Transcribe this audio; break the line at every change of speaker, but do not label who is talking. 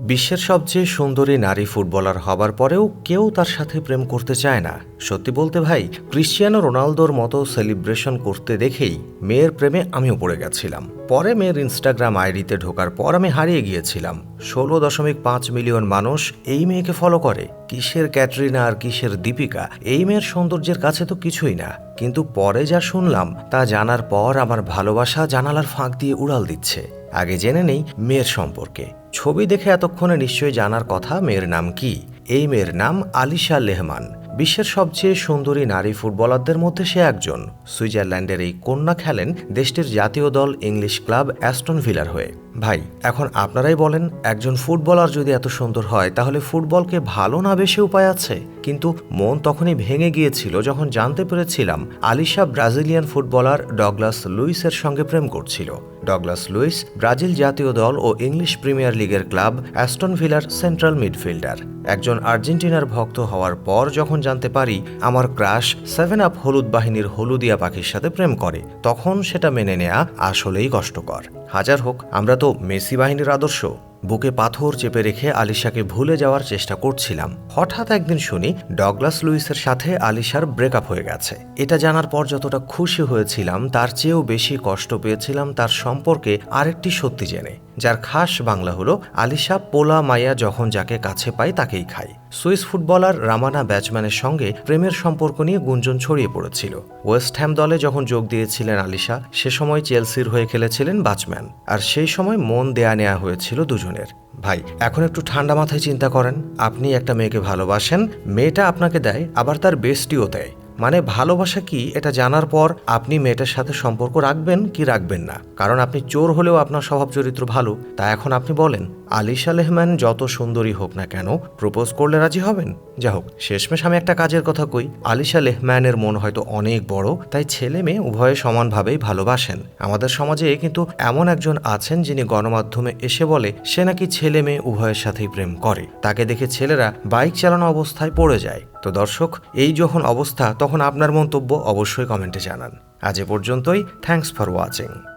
বিশ্বের সবচেয়ে সুন্দরী নারী ফুটবলার হবার পরেও কেউ তার সাথে প্রেম করতে চায় না। সত্যি বলতে ভাই, ক্রিশ্চিয়ানো রোনালদোর মতো সেলিব্রেশন করতে দেখেই মেয়ের প্রেমে আমিও পড়ে গেছিলাম। পরে মেয়ের ইনস্টাগ্রাম আইডিতে ঢোকার পর আমি হারিয়ে গিয়েছিলাম। ষোলো দশমিক পাঁচ মিলিয়ন মানুষ এই মেয়েকে ফলো করে। কিসের ক্যাটরিনা আর কিসের দীপিকা? এই মেয়ের সৌন্দর্যের কাছে তো কিছুই না। কিন্তু পরে যা শুনলাম, তা জানার পর আমার ভালোবাসা জানালার ফাঁক দিয়ে উড়াল দিচ্ছে। আগে জেনে নেই মেয়ের সম্পর্কে। ছবি দেখে এতক্ষণে নিশ্চয়ই জানার কথা মেয়ের নাম কি? এই মেয়ের নাম আলিশা লেহমান। বিশ্বের সবচেয়ে সুন্দরী নারী ফুটবলারদের মধ্যে সে একজন। সুইজারল্যান্ডের এই কন্যা খেলেন দেশটির জাতীয় দল ইংলিশ ক্লাব অ্যাস্টন ভিলার হয়ে। ভাই, এখন আপনারাই বলেন, একজন ফুটবলার যদি এত সুন্দর হয়, তাহলে ফুটবলকে ভালো না বেশি উপায় আছে? কিন্তু মন তখনই ভেঙে গিয়েছিল যখন জানতে পেরেছিলাম, আলিশা ব্রাজিলিয়ান ফুটবলার ডগলাস লুইসের সঙ্গে প্রেম করছিল। ডগলাস লুইস ব্রাজিল জাতীয় দল ও ইংলিশ প্রিমিয়ার লিগের ক্লাব অ্যাস্টন ভিলার সেন্ট্রাল মিডফিল্ডার। একজন আর্জেন্টিনার ভক্ত হওয়ার পর যখন জানতে পারি, আমার ক্রাশ সেভেন আপ হলুদ বাহিনীর হলুদিয়া পাখির সাথে প্রেম করে, তখন সেটা মেনে নেয়া আসলেই কষ্টকর। হাজার হোক, আমরা তো মেসি বাহিনীর আদর্শ। বুকে পাথর চেপে রেখে আলিশাকে ভুলে যাওয়ার চেষ্টা করছিলাম। হঠাৎ একদিন শুনি ডগলাস লুইসের সাথে আলিশার ব্রেকআপ হয়ে গেছে। এটা জানার পর যতটা খুশি হয়েছিলাম, তার চেয়েও বেশি কষ্ট পেয়েছিলাম তার সম্পর্কে আরেকটি সত্যি জেনে। যার খাস বাংলা হলো আলিশা পোলা মাইয়া যখন যাকে কাছে পায় তাকেই খায়। সুইস ফুটবলার রামানা ব্যাচম্যানের সঙ্গে প্রেমের সম্পর্ক নিয়ে গুঞ্জন ছড়িয়ে পড়েছিল। ওয়েস্ট হ্যাম দলে যখন যোগ দিয়েছিলেন আলিশা, সে সময় চেলসির হয়ে খেলেছিলেন বাচম্যান আর সেই সময় মন দেয়া নেওয়া হয়েছিল দুজনের। ভাই, এখন একটু ঠান্ডা মাথায় চিন্তা করেন। আপনি একটা মেয়েকে ভালোবাসেন, মেয়েটা আপনাকে দেয়, আবার তার বেস্টিও দেয়। মানে ভালোবাসা কি এটা জানার পর আপনি মেয়েটার সাথে সম্পর্ক রাখবেন কি রাখবেন না? কারণ আপনি চোর হলেও আপনার স্বভাব চরিত্র ভালো, তা এখন আপনি বলেন। আলিশা লেহমান যত সুন্দরী হোক না কেন প্রপোজ করলে রাজি হবেন? যা হোক শেষমেশ আমি একটা কাজের কথা কই। আলিশা লেহম্যানের মন হয়তো অনেক বড়, তাই ছেলে মেয়ে উভয়ে সমানভাবেই ভালোবাসেন। আমাদের সমাজে কিন্তু এমন একজন আছেন যিনি গণমাধ্যমে এসে বলে, সে নাকি ছেলে মেয়ে উভয়ের সাথেই প্রেম করে। তাকে দেখে ছেলেরা বাইক চালানো অবস্থায় পড়ে যায়। তো দর্শক, এই যখন অবস্থা, তখন আপনার মন্তব্য অবশ্যই কমেন্টে জানান। আজ এ পর্যন্তই থ্যাঙ্কস ফর ওয়াচিং